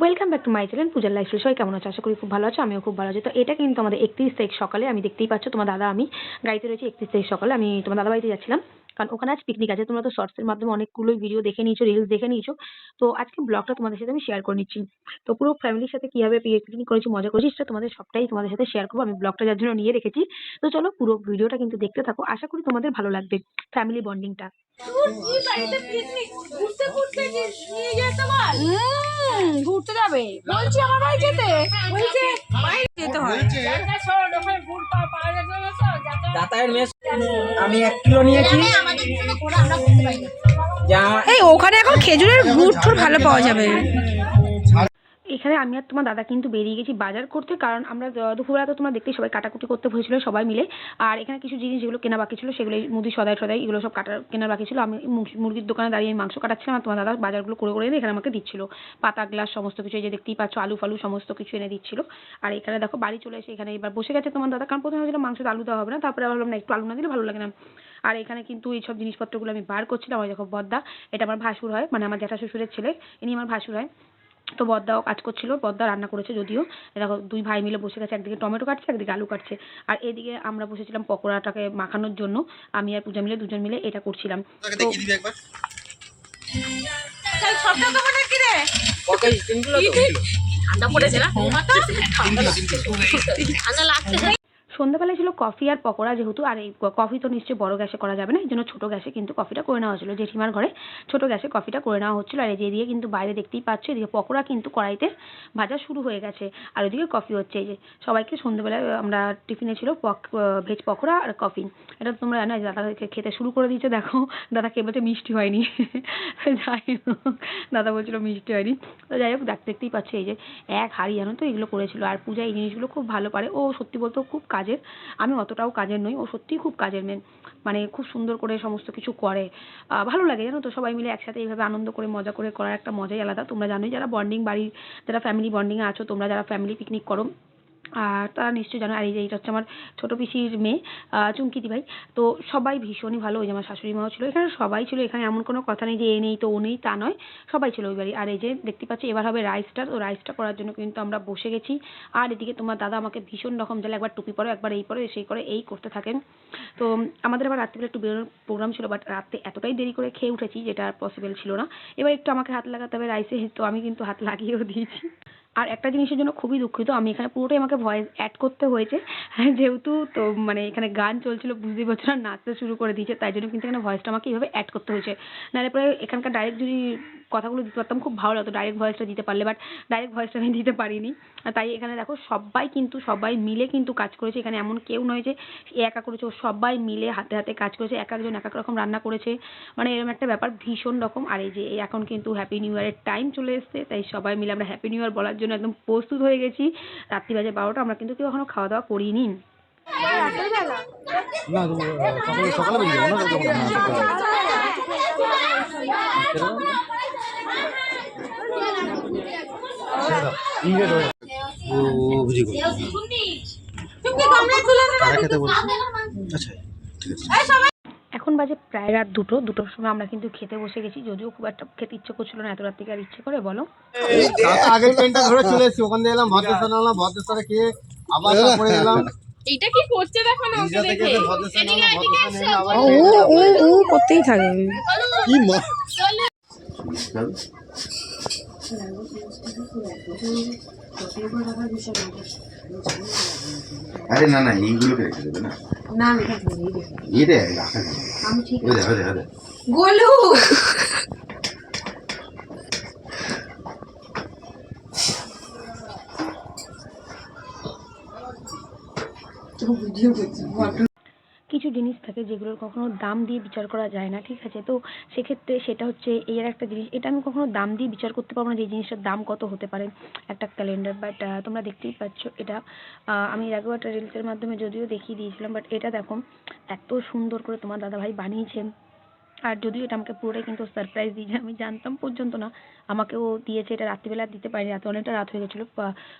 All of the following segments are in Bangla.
Welcome back to my channel পূজার লাইফ সবাই কেমন আছে? আশা করি খুব ভালো আছে, আমিও খুব ভালো আছি। তো এটা কিন্তু আমাদের একত্রিশ তারিখ সকালে, আমি দেখতেই পাচ্ছ, তোমার দাদা, আমি গাড়িতে রয়েছি একত্রিশ তারিখ সকালে, আমি তোমার দাদা বাড়িতে যাচ্ছিলাম। কারণ ওখানে আজ পিকনিক আছে তোমরা তো শর্টসের মাধ্যমে অনেকগুলোই ভিডিও দেখে নিয়েছো রিলস দেখে নিয়েছো। তো আজকে ব্লগটা তোমাদের সাথে আমি শেয়ার করে নিচ্ছি। তো পুরো ফ্যামিলির সাথে কীভাবে পিকনিক করেছি মজা করেছি সেটা তোমাদের সবটাই তোমাদের সাথে শেয়ার করব। আমি ব্লগটা যার জন্য নিয়ে রেখেছি। তো চলো পুরো ভিডিওটা কিন্তু দেখতে থাকো। আশা করি তোমাদের ভালো লাগবে ফ্যামিলি বন্ডিংটা ঘুরতে ঘুরতে নিয়ে যেতে বল ঘুরতে যাবে। বলছি আমার বাড়ি যেতে। বলছে। যেতে হয় দাতায়ের আমি এক কিলো নিয়েছি। এই, ওখানে এখন খেজুরের গুড় ভালো পাওয়া যাবে। এখানে আমি আর তোমার দাদা কিন্তু বেরিয়ে গেছি বাজার করতে, কারণ আমরা দুপুরবেলা তো তোমরা দেখতেই সবাই কাটাকুটি করতে হয়েছিল সবাই মিলে। আর এখানে কিছু জিনিস যেগুলো কেনা বাকি ছিল, সেগুলো মুদি সদাই সদাই এগুলো সব কাটার কেনার বাকি ছিল। আমি মুরগির দোকানে দাঁড়িয়ে মাংস কাটাচ্ছিলাম, আর তোমার দাদা বাজারগুলো করে করে এখানে আমাকে দিচ্ছিল। পাতা গ্লাস, সমস্ত কিছু যে দেখতেই পাচ্ছ, আলু ফালু, সমস্ত কিছু এনে দিচ্ছিল। আর এখানে দেখো, বাড়ি চলে এসে এখানে এবার বসে গেছে তোমার দাদা, কারণ প্রথমে ভাবছিলাম মাংসতে আলু দেওয়া হবে না, তারপরে ভাবলাম না, একটু আলু না দিলে ভালো লাগে না। আর এখানে কিন্তু এইসব জিনিসপত্রগুলো আমি বার করছিলাম আমার দেখো বদ্দা এটা আমার ভাসুর হয় মানে আমার জ্যাঠা শ্বশুরের ছেলে ইনি আমার ভাসুর হয়। তো বদ্দাও কাজ করছিল বদ্দা রান্না করেছে যদিও। দেখো দুই ভাই মিলে বসে গেছে একদিকে টমেটো কাটছে একদিকে আলু কাটছে। আর এদিকে আমরা বসেছিলাম পকোড়াটাকে মাখানোর জন্য আমি আর পূজা মিলে দুজন মিলে এটা করছিলাম। তো তিনগুলো তো। সন্ধ্যাবেলায় ছিল কফি আর পকোড়া যেহেতু, আর এই কফি তো নিশ্চয়ই বড় গ্যাসে করা যাবে না, এই জন্য ছোটো গ্যাসে কিন্তু কফিটা করে নেওয়া হচ্ছিল জেঠিমার ঘরে ছোটো গ্যাসে কফিটা করে নেওয়া হচ্ছিল, আর এদিকে কিন্তু বাইরে দেখতেই পাচ্ছ, এদিকে পকোড়া কিন্তু কড়াইতে ভাজা শুরু হয়ে গেছে, আর ওইদিকে কফি হচ্ছে। এই যে সবাইকে সন্ধ্যেবেলায় আমরা টিফিনে ছিল পক ভেজ পকোড়া আর কফি। এটা তোমরা জানো দাদাকে খেতে শুরু করে দিয়েছে, দেখো, দাদা কে বলছে মিষ্টি হয়নি। যাই হোক, দাদা বলছিল মিষ্টি হয়নি। তো যাই হোক দেখতে দেখতেই পাচ্ছি এই যে এক হাড়ি জানো তো এগুলো করেছিল, আর পূজা এই জিনিসগুলো খুব ভালো পারে। ও সত্যি বলতে খুব কাজের। আমি অতটাও কাজের নই, ও সত্যিই খুব কাজের মেন মানে খুব সুন্দর করে সমস্ত কিছু করে। ভালো লাগে জানো তো, সবাই মিলে একসাথে এইভাবে আনন্দ করে, মজা করে করার একটা মজাই আলাদা। তোমরা জানোই যারা বন্ডিং বাড়ি যারা ফ্যামিলি এ আছো, তোমরা যারা ফ্যামিলি পিকনিক করো আর তারা নিশ্চয়ই জানো। আর এই যে এটা হচ্ছে আমার ছোটো পিসির মেয়ে চুমকিদি ভাই তো সবাই ভীষণই ভালো। ওই যে আমার শাশুড়ি মাও ছিল। এখানে সবাই ছিল। এখানে এমন কোনো কথা নেই যে, এ নেই তো, ও নেই, তা নয়। সবাই ছিল ওই বাড়ি আর এই যে দেখতে পাচ্ছি, এবার হবে রাইসটা তো রাইসটা করার জন্য কিন্তু আমরা বসে গেছি। আর এদিকে তোমার দাদা আমাকে ভীষণ রকম জ্বালা একবার টুপি পরো, একবার এই পরো, সেই করে, এই করতে থাকেন। তো আমাদের আবার রাত্রিবেলা একটু বেরোনোর প্রোগ্রাম ছিল বাট রাতে এতটাই দেরি করে খেয়ে উঠেছি, যেটা আর পসিবল ছিল না। এবার একটু আমাকে হাত লাগাতে হবে রাইসে তো আমি কিন্তু হাত লাগিয়েও দিয়েছি। আর একটা জিনিসের জন্য খুবই দুঃখিত, আমি এখানে পুরোটাই আমাকে ভয়েস অ্যাড করতে হয়েছে। যেহেতু তো মানে এখানে গান চলছিল, বুঝতেই পারছ না, নাচতে শুরু করে দিয়েছে, তাই জন্য কিন্তু এখানে ভয়েসটা আমাকে এইভাবে অ্যাড করতে হয়েছে। নাহলে পরে এখানকার ডাইরেক্ট যদি কথাগুলো দিতে পারতাম খুব ভালো লাগতো ডাইরেক্ট ভয়েসটা দিতে পারলে বাট ডাইরেক্ট ভয়েসটা আমি দিতে পারিনি। আর তাই এখানে দেখো সবাই কিন্তু সবাই মিলে কিন্তু কাজ করেছে। এখানে এমন কেউ নয় যে এ একা করেছে ও সবাই মিলে হাতে হাতে কাজ করেছে। এক একজন এক এক রকম রান্না করেছে। মানে এরকম একটা ব্যাপার ভীষণ রকম। আর এই যে এই এখন কিন্তু হ্যাপি নিউ ইয়ারের টাইম চলে এসছে তাই সবাই মিলে আমরা হ্যাপি নিউ ইয়ার বলার জন্য একদম প্রস্তুত হয়ে গেছি। রাত্রি বাজে বারোটা আমরা কিন্তু কেউ এখনও খাওয়া দাওয়া করিনি। না সকালে সকালে বেরিয়ে যাব না যখন হ্যাঁ সকালে ইংরেজ হয়ে ও বুঝি গো কারা খেতে বলছি আচ্ছা ঠিক আছে এখন বাজে প্রায় রাত দুটো দুটোর সময় আমরা কিন্তু খেতে বসে গেছি যদিও খুব একটা খেতে ইচ্ছে করছিল না এত রাত থেকে আর ইচ্ছে করে বলো। আগের ট্রেনটা ধরে চলে এসেছি ওখান থেকে এলাম ভদ্রেশ্বর ভদ্রেশ্বরে খেয়ে আবার তারপরে এলাম। এইটা কি করছে দেখো না ওকে দেখে। ও ও ও করতেই থাকে কি মা আরে না না এইগুলোকে রেখে দেবে না? রাখা যাবে ওই দেখো। দেখো দেখো গোলু! কিছু জিনিস থাকে যেগুলোর কখনো দাম দিয়ে বিচার করা যায় না, ঠিক আছে? তো সেক্ষেত্রে সেটা হচ্ছে এর একটা জিনিস, এটা আমি কখনো দাম দিয়ে বিচার করতে পারব না যে জিনিসটার দাম কত হতে পারে। একটা ক্যালেন্ডার বাট তোমরা দেখতেই পাচ্ছ এটা। আমি এর আগেও একটা রিলসের মাধ্যমে যদিও দেখিয়ে দিয়েছিলাম বাট এটা দেখো, এত সুন্দর করে তোমার দাদাভাই বানিয়েছেন। আর যদিও এটা আমাকে পুরোটাই কিন্তু সারপ্রাইজ দিয়েছে, আমি জানতাম পর্যন্ত না। আমাকেও দিয়েছে, এটা রাত্রিবেলা দিতে পারি রাতে অনেকটা রাত হয়ে গেছিল।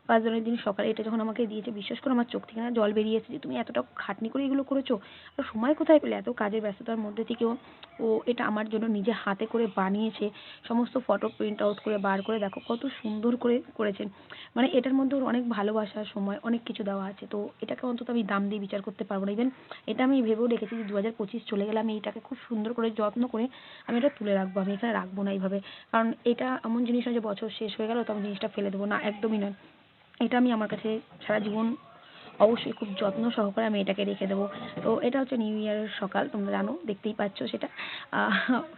পাঁচ জনের দিন সকালে এটা যখন আমাকে দিয়েছে, বিশ্বাস করে আমার চোখ থেকে না জল বেরিয়েছে যে তুমি এতটা খাটনি করে এগুলো করেছ, আর সময় কোথায় পেলে? এত কাজের ব্যস্ততার মধ্যে থেকেও ও এটা আমার জন্য নিজে হাতে করে বানিয়েছে, সমস্ত ফটো প্রিন্ট আউট করে বার করে, দেখো কত সুন্দর করে করেছেন মানে এটার মধ্যে ওর অনেক ভালোবাসা, সময়, অনেক কিছু দেওয়া আছে। তো এটাকে অন্তত আমি দাম দিয়ে বিচার করতে পারব না। ইভেন এটা আমি ভেবেও রেখেছি যে দু হাজার পঁচিশ চলে গেলে আমি এটাকে খুব সুন্দর করে যত্ন করে আমি এটা তুলে রাখব, আমি এখানে রাখব না এইভাবে। কারণ এটা এমন জিনিস নয় যে বছর শেষ হয়ে গেল তো আমি জিনিসটা ফেলে দেবো। না, একদমই নয়। এটা আমি আমার কাছে সারা জীবন অবশ্যই খুব যত্ন সহকারে আমি এটাকে রেখে দেবো। তো এটা হচ্ছে নিউ ইয়ারের সকাল, তোমরা জানো, দেখতেই পাচ্ছ সেটা।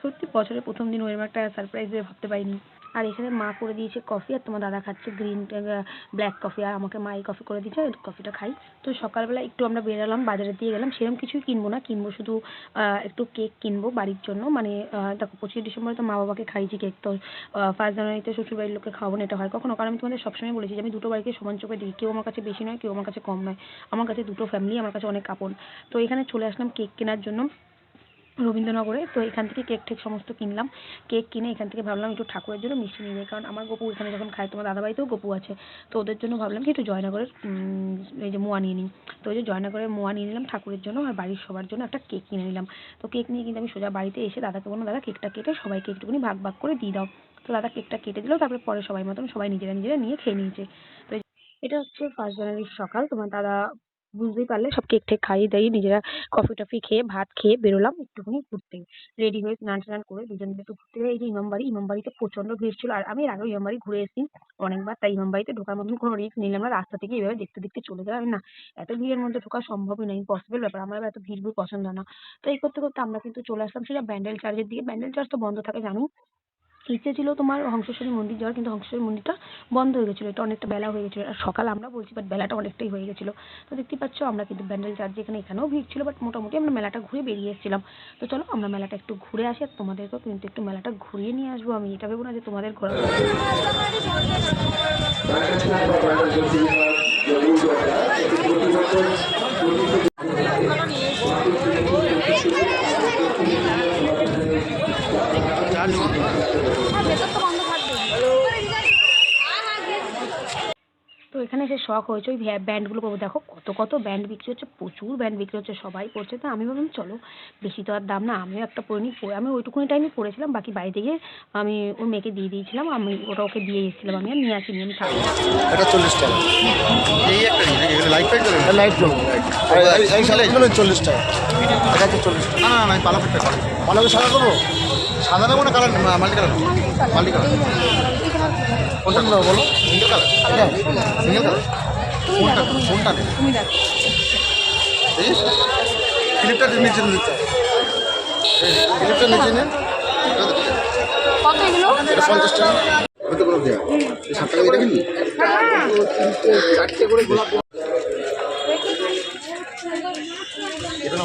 সত্যি বছরের প্রথম দিন ওরকম একটা সারপ্রাইজ দেবে ভাবতে পারিনি। আর এখানে মা করে দিয়েছে কফি আর তোমার দাদা খাচ্ছে গ্রিন ব্ল্যাক কফি আর আমাকে মা এই কফি করে দিয়েছে আর কফিটা খাই। তো সকালবেলা একটু আমরা বেরালাম, বাজারের দিয়ে গেলাম সেরকম কিছুই কিনবো না, কিনবো শুধু একটু কেক কিনবো বাড়ির জন্য। মানে দেখো পঁচিশে ডিসেম্বরে তো মা বাবাকে খাইয়েছি কেক তো ফার্স্ট জানুয়ারিতে শ্বশুর বাড়ির লোককে খাওয়াবো না, এটা হয়। কখনো, কারণ আমি তোমাদের সবসময় বলেছি যে আমি দুটো বাড়িকে সমান চোখে দেখি, কেউ আমার কাছে বেশি নয়, কেউ আমার কাছে কম নয়। আমার কাছে দুটো ফ্যামিলি আমার কাছে অনেক আপন। তো এখানে চলে আসলাম কেক কেনার জন্য। রবীন্দ্রনগরে, তো এখান থেকে কেক টেক সমস্ত কিনলাম। কেক কিনে এখান থেকে ভাবলাম একটু ঠাকুরের জন্য মিষ্টি নিয়ে যাই, কারণ আমার গপু এখানে যখন খায়, তোমার দাদা বাড়িতেও গপু আছে। তো ওদের জন্য ভাবলাম কি একটু জয়নগরের এই যে মোয়া নিয়ে নিই। তো ওই যে জয়নগরের মোয়া নিয়ে নিলাম ঠাকুরের জন্য আর বাড়ির সবার জন্য একটা কেক কিনে নিলাম। তো কেক নিয়ে কিন্তু আমি সোজা বাড়িতে এসে দাদাকে বললাম, দাদা কেকটা কেটে সবাইকে একটুখানি ভাগ ভাগ করে দিয়ে দাও। তো দাদা কেকটা কেটে দিল, তারপরে পরে সবাই মতন সবাই নিজেরা নিজেরা নিয়ে খেয়ে নিয়েছে। তো এটা হচ্ছে ফার্স্ট জানুয়ারির সকাল। তোমার দাদা বুঝতেই পারলে সব কেক টেক খাইয়ে দাইয়ে নিজেরা কফি টফি খেয়ে ভাত খেয়ে বেরোলাম একটুখানি ঘুরতে। রেডি হয়ে স্নান টান করে দুজন মিলে একটু ঘুরতে এই যে ইমামবাড়ি, ইমামবাড়িতে প্রচণ্ড ভিড় ছিল আর আমি এর আগেও ইমামবাড়ি ঘুরে এসেছি অনেকবার। তাই ইমামবাড়িতে ঢোকার মতন কোনো রিস্ক নিলাম না। রাস্তা থেকে এভাবে দেখতে দেখতে চলে গেলাম না। এত ভিড়ের মধ্যে ঢোকা সম্ভবই নয়। ইম্পসিবল ব্যাপার। আমার এত ভিড় ভিড় পছন্দ না। তো এই করতে করতে আমরা কিন্তু চলে আসলাম সেটা ব্যান্ডেল চার্চের দিকে। ব্যান্ডেল চার্চ তো বন্ধ থাকে জানো? ইচ্ছে ছিল তোমার হংসেশ্বরী মন্দির যাওয়ার, কিন্তু হংসেশ্বরী মন্দিরটা বন্ধ হয়ে গেছিল। এটা অনেকটা বেলা হয়ে গেছিল। আর সকাল আমরা বলছি বাট বেলাটা অনেকটাই হয়ে গেছিল। তো দেখতেই পাচ্ছ, আমরা কিন্তু ব্যান্ডেল চার্চ যেখানে এখানেও ভিড় ছিল বাট মোটামুটি আমরা মেলাটা ঘুরে বেরিয়ে এসেছিলাম। তো চলো, আমরা মেলাটা একটু ঘুরে আসি আর তোমাদেরকেও কিন্তু একটু মেলাটা ঘুরিয়ে নিয়ে আসব। আমি এটা ভেবো না যে তোমাদের ঘোরা এখানে এসে শখ হয়েছে। ওই ব্যান্ডগুলো করব। দেখো কত কত ব্যান্ড বিক্রি হচ্ছে প্রচুর ব্যান্ড বিক্রি হচ্ছে সবাই পড়ছে তো আমি ভাবলাম চলো বেশি তো আর দাম না আমিও একটা পরে নিই। পরে আমি ওইটুকুনি টাইমে পড়েছিলাম বাকি বাড়িতে গিয়ে আমি ওর মেয়েকে দিয়ে দিয়েছিলাম। আমি ওটা ওকে দিয়ে এসেছিলাম আমি আর নিয়ে আসিনি আমি থাকব এটা চল্লিশ টাকা। এই একটা লাইট ফাইট চলে লাইট করব চল্লিশ টাকা। এটা হচ্ছে চল্লিশ টাকা। না না না আমি পালাফেটটা করি ভালো করে সাদা করব সাদা নেব না colour multi colour multi colour কোনটা নেব বলো। সিঙ্গেল কালার এটা সিঙ্গেল কালার কোনটা? কোনটা নেবে? তুমি দেখো। ক্লিপটা নিচে নিতে ক্লিপটা নিচে নিন কত এগুলো? এটা পঞ্চাশ টাকা। হতে বলো দেয়া। এই সাত টাকা দিয়ে কিনবি চারটে করে গোলাপ এটা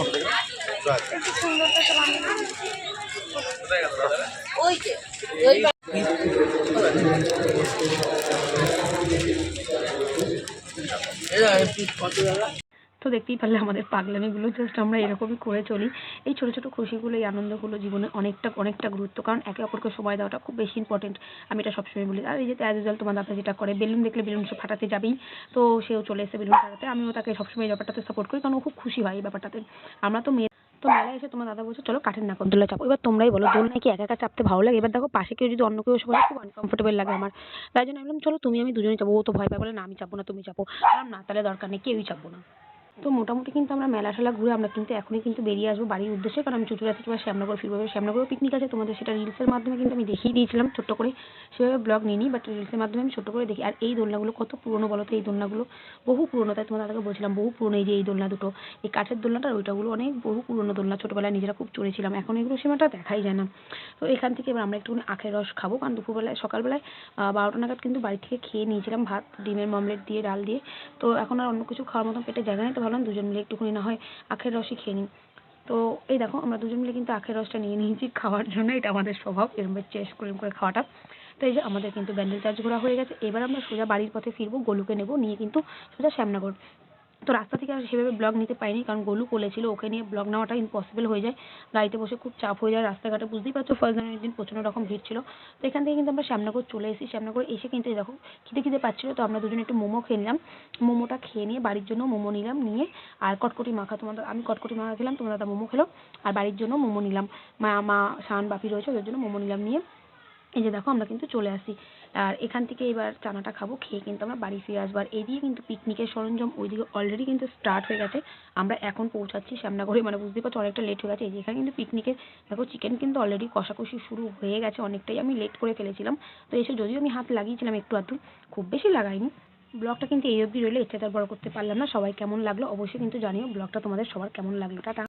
তো দেখতেই পারলে আমাদের পাগলামিগুলো জাস্ট আমরা এরকমই করে চলি। এই ছোট ছোটো খুশিগুলো, এই আনন্দগুলো জীবনে অনেকটা অনেকটা গুরুত্ব। কারণ একে অপরকে সময় দেওয়াটা খুব বেশি ইম্পর্টেন্ট আমি এটা সবসময় বলি, আর এই যে অ্যাজ ইউজুয়াল তোমার দাদা যেটা করে, বেলুন দেখলে বেলুন সে ফাটাতে যাবেই। তো সেও চলে এসে বেলুন ফাটাতে। আমিও তাকে সবসময় এই ব্যাপারটাতে সাপোর্ট করি, কারণ ও খুব খুশি হয় এই ব্যাপারটাতে। আমরা তো মেয়ে তো মেলায় এসে তোমার দাদা বলছে, চলো কাঠের নাকরদোলা চাপো। এবার তোমরাই বলো দোলনায় কি একা একা চাপতে ভালো লাগে? এবার দেখো পাশে কেউ যদি অন্য কেউ এসে বলে, খুব uncomfortable লাগে আমার। তাই জন্য আমি বললাম, চলো তুমি আমি দুজনে যাব ও তো ভয় পায়, বলে, না, আমি চাপবো না, তুমি চাপো। আমি বললাম, না, তাহলে দরকার নেই, কেউই চাপবো না। তো মোটামুটি কিন্তু আমরা মেলা ঠেলা ঘুরে আমরা কিন্তু এখনই কিন্তু বেরিয়ে আসব বাড়ির উদ্দেশ্যে। কারণ আমি চুচুড়া থেকে শ্যামনগর ফিরবো। এবার শ্যামনগরও পিকনিক আছে, তোমাদের সেটা রিলসের মাধ্যমে কিন্তু আমি দেখিয়ে দিয়েছিলাম, ছোট্ট করে সেভাবে ব্লগ নিইনি বাট রিলসের মাধ্যমে আমি ছোট্ট করে দেখি। আর এই দোলনাগুলো কত পুরনো বলো তো? এই দোলনাগুলো বহু পুরনো, তাই তোমার দাদাকে বলছিলাম, বহু পুরনো এই যে এই দোলনা দুটো, এই কাঠের দোলনাটা ওইটাগুলো অনেক বহু পুরনো দোলনা। ছোটোবেলায় নিজেরা খুব চড়েছিলাম, এখন এগুলো সীমাটা দেখাই যায় না। তো এখান থেকে এবার আমরা একটুখানি আখের রস খাব, কারণ দুপুরবেলায়, সকালবেলায় বারোটা নাগাদ কিন্তু বাড়ি থেকে খেয়ে নিয়েছিলাম ভাত, ডিমের মমলেট দিয়ে, ডাল দিয়ে। তো এখন আর অন্য কিছু খাওয়ার মতন পেটে জায়গা নেই ভাবলাম দুজন মিলে একটুখানি না হয় আখের রসই খেয়ে নিই। তো এই দেখো, আমরা দুজন মিলে কিন্তু আখের রসটা নিয়ে নিয়েছি খাওয়ার জন্য। এটা আমাদের স্বভাব, এরকম চেস করে করে খাওয়াটা। তো এই যে আমাদের কিন্তু ব্যান্ডেল চার্জ ঘোরা হয়ে গেছে। এবার আমরা সোজা বাড়ির পথে ফিরবো, গোলুকে নেব, নিয়ে কিন্তু সোজা শ্যামনগর। তো রাস্তা থেকে আর সেভাবে ব্লগ নিতে পারিনি, কারণ গোলু কোলে ছিল ওকে নিয়ে ব্লগ নেওয়াটা ইম্পসিবল হয়ে যায়। গাড়িতে বসে খুব চাপ হয়ে যায় রাস্তাঘাটে, বুঝতেই পারছ ফার্স্ট জানুয়ারির দিন প্রচণ্ড রকম ভিড় ছিল। তো এখান থেকে কিন্তু আমরা শ্যামনগর চলে এসেছি। শ্যামনগর এসে কিন্তু দেখো, খিদে খিদে পাচ্ছিলো, তো আমরা দুজনে একটু মোমো খেয়ে নিলাম। মোমোটা খেয়ে নিয়ে বাড়ির জন্য মোমো নিলাম, নিয়ে আর কটকটি মাখা, তোমাদের আমি কটকটি মাখা খেলাম, তোমরা দাদা মোমো খেলো, আর বাড়ির জন্য মোমো নিলাম। মা মা, শান, বাপি রয়েছে, ওদের জন্য মোমো নিলাম নিয়ে। এই যে দেখো, আমরা কিন্তু চলে আসি আর এখান থেকে এবার চানাটা খাব, খেয়ে কিন্তু আমরা বাড়ি ফিরে আসব। আর এদিকে কিন্তু পিকনিকের সরঞ্জাম ওইদিকে অলরেডি কিন্তু স্টার্ট হয়ে গেছে। আমরা এখন পৌঁছাচ্ছি শ্যামনগরে মানে বুঝতে পারছ অনেকটা লেট হয়ে গেছে। এই এখানে কিন্তু পিকনিকের দেখো চিকেন কিন্তু অলরেডি কষাকষি শুরু হয়ে গেছে। অনেকটাই আমি লেট করে ফেলেছিলাম। তো এসে যদিও আমি হাত লাগিয়েছিলাম একটু আধটু, খুব বেশি লাগাইনি। ব্লগটা কিন্তু এই অবধি রইলে ইচ্ছা বড় করতে পারলাম না। সবাই কেমন লাগল অবশ্যই কিন্তু জানিও। ব্লগটা তোমাদের সবার কেমন লাগল। টাটা।